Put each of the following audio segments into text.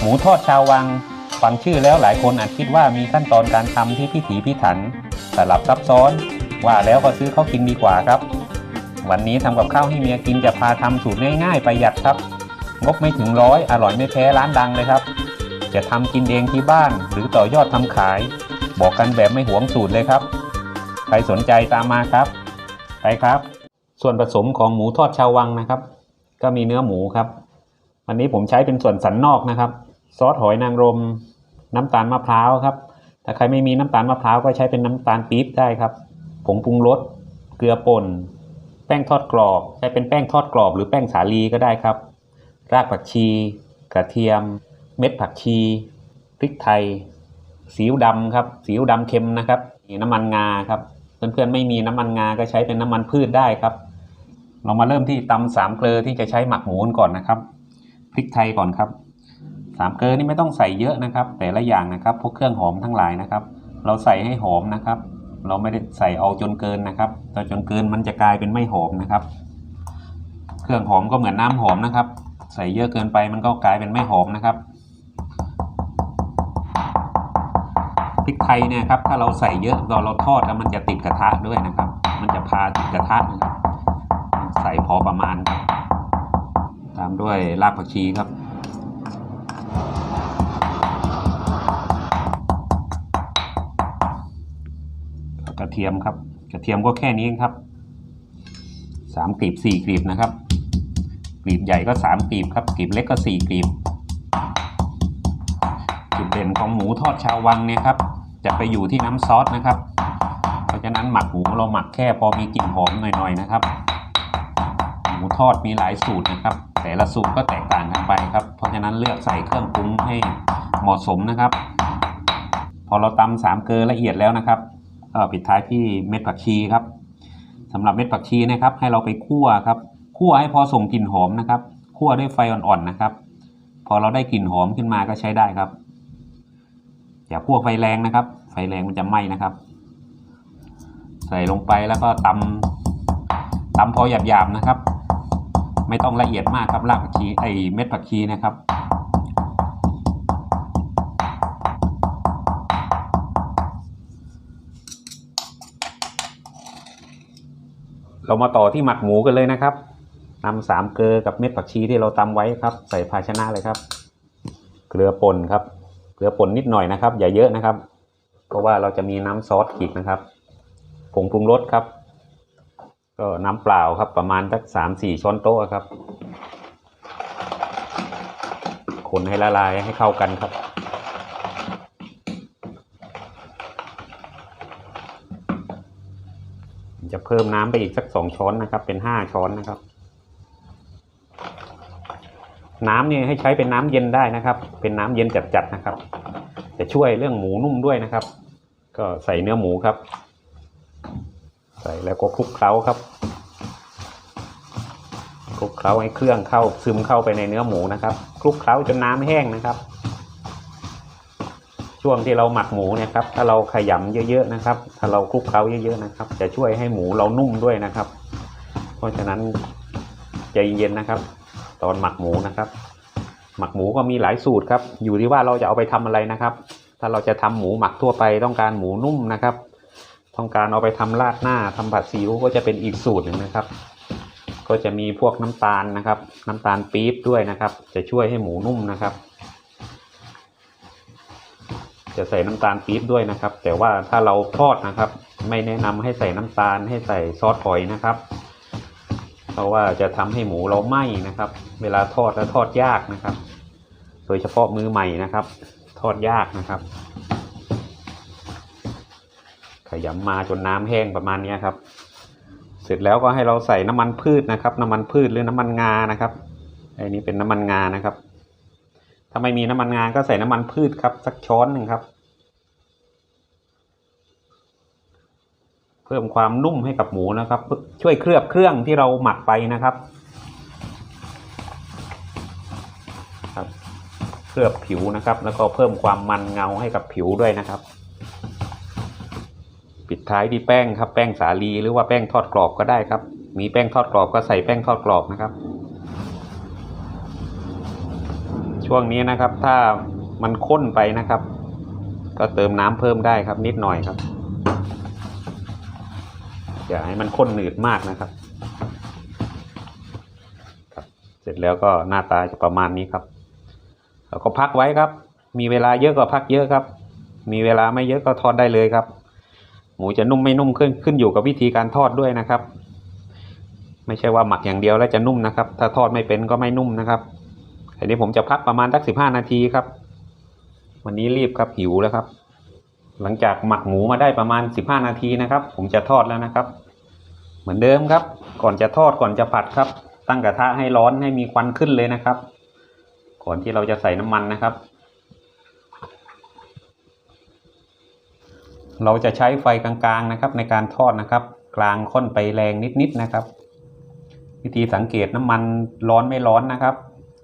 หมูทอดชาววัง ฟังชื่อแล้วหลายคนอาจคิดว่ามีขั้นตอนการทำที่พิถีพิถันสลับซับซ้อน ว่าแล้วก็ซื้อเข้ากินดีกว่าครับ วันนี้ทำกับข้าวให้เมียกินจะพาทำสูตรง่ายๆประหยัดครับ งบไม่ถึงร้อยอร่อยไม่แพ้ร้านดังเลยครับ จะทำกินเองที่บ้าน หรือต่อยอดทำขาย บอกกันแบบไม่หวงสูตรเลยครับ ใครสนใจตามมาครับ ไปครับ ส่วนผสมของหมูทอดชาววังนะครับ ก็มีเนื้อหมูครับ วันนี้ผมใช้เป็นส่วนสันนอกนะครับ ซอสหอยนางรม น้ำตาลมะพร้าวครับ ถ้าใครไม่มีน้ำตาลมะพร้าวก็ใช้เป็นน้ำตาลปี๊บได้ครับ ผงปรุงรส เกลือป่น แป้งทอดกรอบ ใช้เป็นแป้งทอดกรอบหรือแป้งสาลีก็ได้ครับ รากผักชี กระเทียม เม็ดผักชี พริกไทยซีอิ๊วดำครับซีอิ๊วดำเค็มนะครับมีน้ำมันงาครับ เพื่อนๆไม่มีน้ำมันงา ก็ใช้เป็นน้ำมันพืชได้ครับ เรามาเริ่มที่ตำสามเกลือที่จะใช้หมักหมูกันก่อนนะครับ พริกไทยก่อนครับสามเกลือนี่ไม่ต้องใส่เยอะนะครับ แต่ละอย่างนะครับพวกเครื่องหอมทั้งหลายนะครับ เราใส่ให้หอมนะครับ เราไม่ได้ใส่เอาจนเกินนะครับแต่จนเกินมันจะกลายเป็นไม่หอมนะครับ เครื่องหอมก็เหมือนน้ำหอมนะครับ ใส่เยอะเกินไปมันก็กลายเป็นไม่หอมนะครับพริกไทยเนี่ยครับถ้าเราใส่เยอะตอนเราทอดแล้วมันจะติดกระทะด้วยนะครับ มันจะพาติดกระทะนะครับ ใส่พอประมาณครับามด้วยรากผักชีครับ กระเทียมครับ กระเทียมก็แค่นี้ครับสามกลีบสี่กลีบนะครับกลีบใหญ่ก็สามกลีบครับกลีบเล็กก็สี่กลีบจุดเด่นของหมูทอดชาววังเนี่ยครับ จะไปอยู่ที่น้ำซอสนะครับ เพราะฉะนั้นหมักหมูเราหมักแค่พอมีกลิ่นหอมหน่อยๆนะครับ หมูทอดมีหลายสูตรนะครับ แต่ละสูตรก็แตกต่างกันไปครับ เพราะฉะนั้นเลือกใส่เครื่องปรุงให้เหมาะสมนะครับ พอเราตำสามเกลือละเอียดแล้วนะครับก็ปิดท้ายที่เม็ดผักชีครับสำหรับเม็ดผักชีนะครับ ให้เราไปคั่วครับคั่วให้พอส่งกลิ่นหอมนะครับคั่วด้วยไฟอ่อนๆนะครับ พอเราได้กลิ่นหอมขึ้นมาก็ใช้ได้ครับอย่าคั่วไฟแรงนะครับ ไฟแรงมันจะไหม้นะครับ ใส่ลงไปแล้วก็ตำตำพอหยาบๆนะครับ ไม่ต้องละเอียดมากครับรากผักชีไอเม็ดผักชีนะครับเรามาต่อที่หมักหมูกันเลยนะครับนำสามเกลือกับเม็ดผักชีที่เราตำไว้ครับ ใส่ภาชนะเลยครับ เกลือป่นครับ เกลือป่นนิดหน่อยนะครับ อย่าเยอะนะครับ เพราะว่าเราจะมีน้ำซอสอีกนะครับ ผงปรุงรสครับ ก็น้ำเปล่าครับประมาณสักสามสี่ช้อนโต๊ะครับ คนให้ละลายให้เข้ากันครับ จะเพิ่มน้ำไปอีกสักสองช้อนนะครับ เป็นห้าช้อนนะครับ น้ำเนี่ยให้ใช้เป็นน้ำเย็นได้นะครับ เป็นน้ำเย็นจัดๆนะครับ จะช่วยเรื่องหมูนุ่มด้วยนะครับ ก็ใส่เนื้อหมูครับ ใส่แล้วก็คลุกเคล้าครับคลุกเคล้าให้เครื่องเข้าซึมเข้าไปในเนื้อหมูนะครับคลุกเคล้าจนน้ำแห้งนะครับ ช่วงที่เราหมักหมูเนี่ยครับ ถ้าเราขยำเยอะๆนะครับ ถ้าเราคลุกเคล้าเยอะๆนะครับ จะช่วยให้หมูเรานุ่มด้วยนะครับ เพราะฉะนั้นใจเย็นนะครับ ตอนหมักหมูนะครับ หมักหมูก็มีหลายสูตรครับ อยู่ที่ว่าเราจะเอาไปทำอะไรนะครับ ถ้าเราจะทำหมูหมักทั่วไปต้องการหมูนุ่มนะครับ ต้องการเอาไปทำราดหน้าทำผัดซีอิ๊วก็จะเป็นอีกสูตรหนึ่งนะครับ ก็จะมีพวกน้ำตาลนะครับ น้ำตาลปี๊บด้วยนะครับ จะช่วยให้หมูนุ่มนะครับ จะใส่น้ำตาลปี๊บด้วยนะครับ แต่ว่าถ้าเราทอดนะครับ ไม่แนะนำให้ใส่น้ำตาลให้ใส่ซอสหอยนะครับ เพราะว่าจะทำให้หมูเราไหม้นะครับ เวลาทอดแล้วทอดยากนะครับ โดยเฉพาะมือใหม่นะครับ ทอดยากนะครับ ยำมาจนน้ำแห้งประมาณนี้ครับ เสร็จแล้วก็ให้เราใส่น้ำมันพืชนะครับ น้ำมันพืชหรือน้ำมันงานะครับไอ้นี้เป็นน้ำมันงานะครับ ถ้าไม่มีน้ำมันงาก็ใส่น้ำมันพืชครับ สักช้อนหนึ่งครับ เพิ่มความนุ่มให้กับหมูนะครับ ช่วยเคลือบเครื่องที่เราหมักไปนะครับครับเคลือบผิวนะครับ แล้วก็เพิ่มความมันเงาให้กับผิวด้วยนะครับ ปิดท้ายที่แป้งครับ แป้งสาลีหรือว่าแป้งทอดกรอบก็ได้ครับ มีแป้งทอดกรอบก็ใส่แป้งทอดกรอบนะครับ ช่วงนี้นะครับ ถ้ามันข้นไปนะครับ ก็เติมน้ำเพิ่มได้ครับ นิดหน่อยครับอย่าให้มันข้นหนืดมากนะครับครับเสร็จแล้วก็หน้าตาจะประมาณนี้ครับแล้วก็พักไว้ครับ มีเวลาเยอะก็พักเยอะครับ มีเวลาไม่เยอะก็ทอดได้เลยครับ หมูจะนุ่มไม่นุ่มขึ้นขึ้นอยู่กับวิธีการทอดด้วยนะครับ ไม่ใช่ว่าหมักอย่างเดียวแล้วจะนุ่มนะครับ ถ้าทอดไม่เป็นก็ไม่นุ่มนะครับอันนี้ผมจะพักประมาณสักสิบห้านาทีครับ วันนี้รีบครับหิวแล้วครับ หลังจากหมักหมูมาได้ประมาณสิบห้านาทีนะครับ ผมจะทอดแล้วนะครับ เหมือนเดิมครับ ก่อนจะทอดก่อนจะผัดครับ ตั้งกระทะให้ร้อนให้มีควันขึ้นเลยนะครับ ก่อนที่เราจะใส่น้ำมันนะครับ เราจะใช้ไฟกลางๆนะครับ ในการทอดนะครับ กลางค่อนไปแรงนิดๆนะครับ วิธีสังเกตน้ำมันร้อนไม่ร้อนนะครับ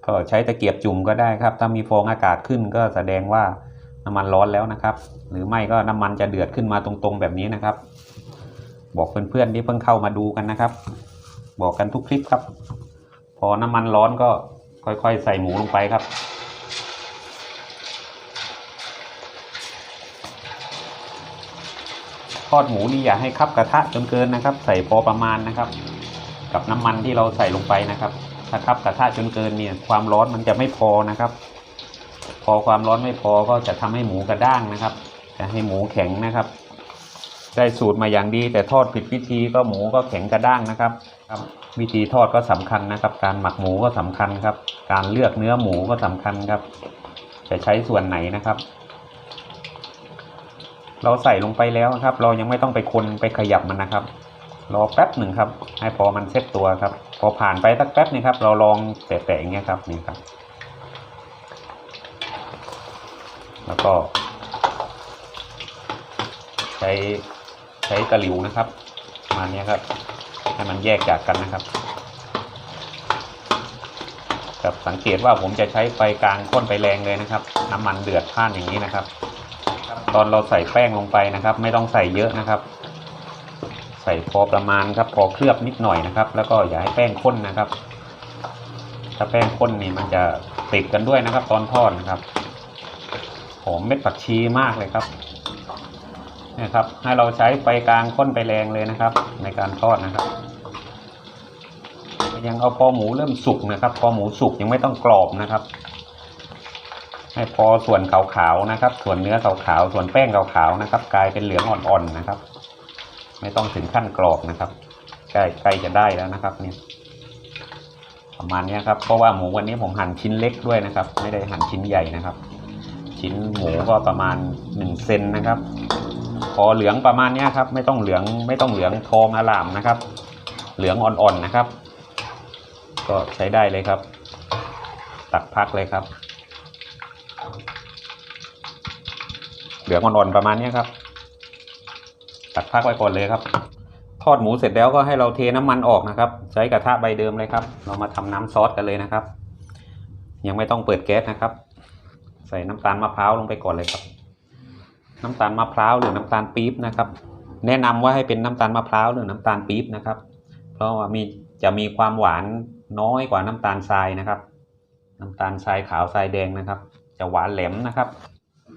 ก็ใช้ตะเกียบจุ่มก็ได้ครับ ถ้ามีฟองอากาศขึ้นก็แสดงว่าน้ำมันร้อนแล้วนะครับ หรือไม่ก็น้ำมันจะเดือดขึ้นมาตรงๆแบบนี้นะครับ บอกเพื่อนๆที่เพิ่งเข้ามาดูกันนะครับ บอกกันทุกคลิปครับ พอน้ำมันร้อนก็ค่อยๆ ใส่หมูลงไปครับ ทอดหมูนี่อย่าให้คับกระทะจนเกินนะครับ ใส่พอประมาณนะครับ กับน้ำมันที่เราใส่ลงไปนะครับถ้าคับกระทะจนเกินเนี่ยความร้อนมันจะไม่พอนะครับ พอความร้อนไม่พอก็จะทำให้หมูกระด้างนะครับ จะให้หมูแข็งนะครับ ได้สูตรมาอย่างดี แต่ทอดผิดวิธีก็หมูก็แข็งกระด้างนะครับครับวิธีทอดก็สำคัญนะครับ การหมักหมูก็สำคัญครับ การเลือกเนื้อหมูก็สำคัญครับ จะใช้ส่วนไหนนะครับ เราใส่ลงไปแล้วนะครับ เรายังไม่ต้องไปคนไปขยับมันนะครับ รอแป๊บหนึ่งครับ ให้พอมันเซ็ตตัวครับ พอผ่านไปสักแป๊บนึงครับ เราลองแตะๆอย่างเงี้ยครับนี่ครับ แล้วก็ ใช้ใช้กระหลิวนะครับมาณนี้ยครับ ให้มันแยกจากกันนะครับครับสังเกตว่าผมจะใช้ไฟกลางข้นไปแรงเลยนะครับ น้ำมันเดือดพ่านอย่างนี้นะครับ ตอนเราใส่แป้งลงไปนะครับ ไม่ต้องใส่เยอะนะครับ ใส่พอประมาณครับพอเคลือบนิดหน่อยนะครับ แล้วก็อย่าให้แป้งข้นนะครับ ถ้าแป้งข้นนี่มันจะติดกันด้วยนะครับ ตอนทอดนะครับหอมเม็ดผักชีมากเลยครับนี่ยครับ ให้เราใช้ไฟกลางข้นไปแรงเลยนะครับ ในการทอดนะครับ ยังเอาพอหมูเริ่มสุกนะครับพอหมูสุกยังไม่ต้องกรอบนะครับ ให้พอส่วนขาวๆนะครับ ส่วนเนื้อขาวๆส่วนแป้งขาวๆนะครับ กลายเป็นเหลืองอ่อนๆนะครับ ไม่ต้องถึงขั้นกรอบนะครับใกล้ใกล้จะได้แล้วนะครับเนี่ยประมาณนี้ครับเพราะว่าหมูวันนี้ผมหั่นชิ้นเล็กด้วยนะครับ ไม่ได้หั่นชิ้นใหญ่นะครับ ชิ้นหมูก็ประมาณหนึ่งเซนนะครับ พอเหลืองประมาณนี้ครับ ไม่ต้องเหลืองไม่ต้องเหลืองทองอลามนะครับ เหลืองอ่อนๆนะครับ ก็ใช้ได้เลยครับ ตักพักเลยครับ เหลืองอ่อนๆประมาณนี้ครับ ตักพักไว้ก่อนเลยครับ ทอดหมูเสร็จแล้วก็ให้เราเทน้ำมันออกนะครับ ใช้กระทะใบเดิมเลยครับ เรามาทำน้ำซอสกันเลยนะครับ ยังไม่ต้องเปิดแก๊สนะครับ ใส่น้ำตาลมะพร้าวลงไปก่อนเลยครับ น้ำตาลมะพร้าวหรือน้ำตาลปี๊บนะครับ แนะนำว่าให้เป็นน้ำตาลมะพร้าวหรือน้ำตาลปี๊บนะครับ เพราะว่ามีจะมีความหวานน้อยกว่าน้ำตาลทรายนะครับ น้ำตาลทรายขาวทรายแดงนะครับ จะหวานแหลมนะครับ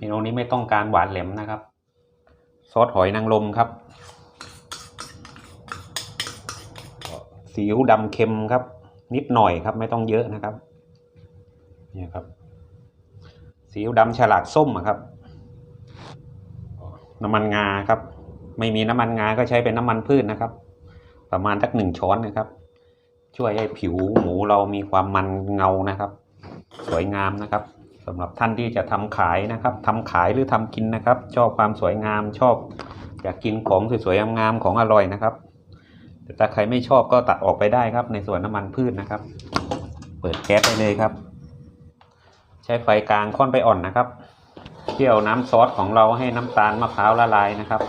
มนูนี้ไม่ต้องการหวานแหลมนะครับ ซอสหอยนางรมครับซีอิ๊วดำเค็มครับ นิดหน่อยครับ ไม่ต้องเยอะนะครับนี่ครับซีอิ๊วดำฉลากส้มครับ น้ำมันงาครับ ไม่มีน้ำมันงาก็ใช้เป็นน้ำมันพืชนะครับ ประมาณสักหนึ่งช้อนนะครับ ช่วยให้ผิวหมูเรามีความมันเงานะครับ สวยงามนะครับ สำหรับท่านที่จะทำขายนะครับทำขายหรือทำกินนะครับ ชอบความสวยงามชอบอยากกินของสวยๆงามๆของอร่อยนะครับแต่ถ้าใครไม่ชอบก็ตัดออกไปได้ครับ ในส่วนน้ำมันพืชนะครับ เปิดแก๊สได้เลยครับ ใช้ไฟกลางค่อนไปอ่อนนะครับเคี่ยวน้ำซอสของเราให้น้ำตาลมะพร้าวละลายนะครับ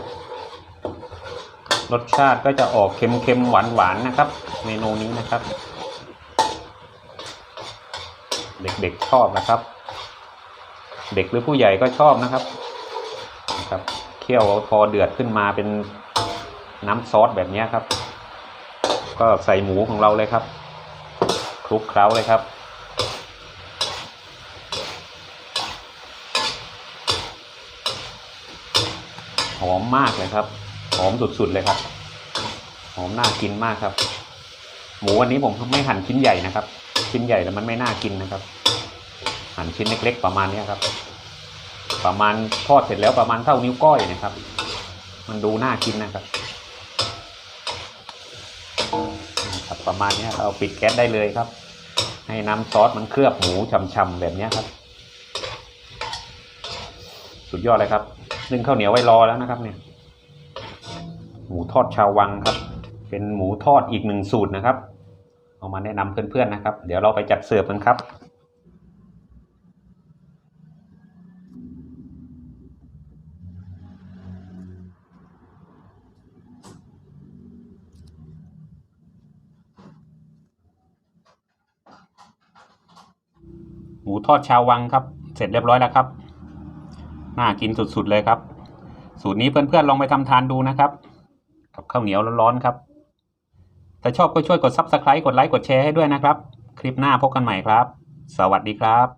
รสชาติก็จะออกเค็มๆหวานๆนะครับ เมนูนี้นะครับ เด็กๆชอบนะครับ เด็กหรือผู้ใหญ่ก็ชอบนะครับครับเคี่ยวพอเดือดขึ้นมาเป็นน้ำซอสแบบนี้ครับ ก็ใส่หมูของเราเลยครับคลุกเคล้าเลยครับหอมมากเลยครับหอมสุดๆเลยครับหอมน่ากินมากครับ หมูวันนี้ผมไม่หั่นชิ้นใหญ่นะครับ ชิ้นใหญ่แล้วมันไม่น่ากินนะครับ หั่นชิ้นเล็ก ๆ ประมาณนี้ครับ ประมาณทอดเสร็จแล้วประมาณเท่านิ้วก้อยนะครับ มันดูน่ากินนะครับครับประมาณนี้เราปิดแก๊สได้เลยครับ ให้น้ำซอสมันเคลือบหมูฉ่ำๆแบบนี้ครับ สุดยอดเลยครับนึ่งข้าวเหนียวไว้รอแล้วนะครับ เนี่ย หมูทอดชาววังครับ เป็นหมูทอดอีกหนึ่งสูตรนะครับ เอามาแนะนำเพื่อนๆนะครับ เดี๋ยวเราไปจัดเสิร์ฟกันครับ หมูทอดชาววังครับ เสร็จเรียบร้อยแล้วครับ น่ากินสุดๆเลยครับ สูตรนี้เพื่อนๆลองไปทำทานดูนะครับ กับข้าวเหนียวร้อนๆครับถ้าชอบก็ช่วยกด Subscribe กดไลค์กดแชร์ให้ด้วยนะครับ คลิปหน้าพบกันใหม่ครับ สวัสดีครับ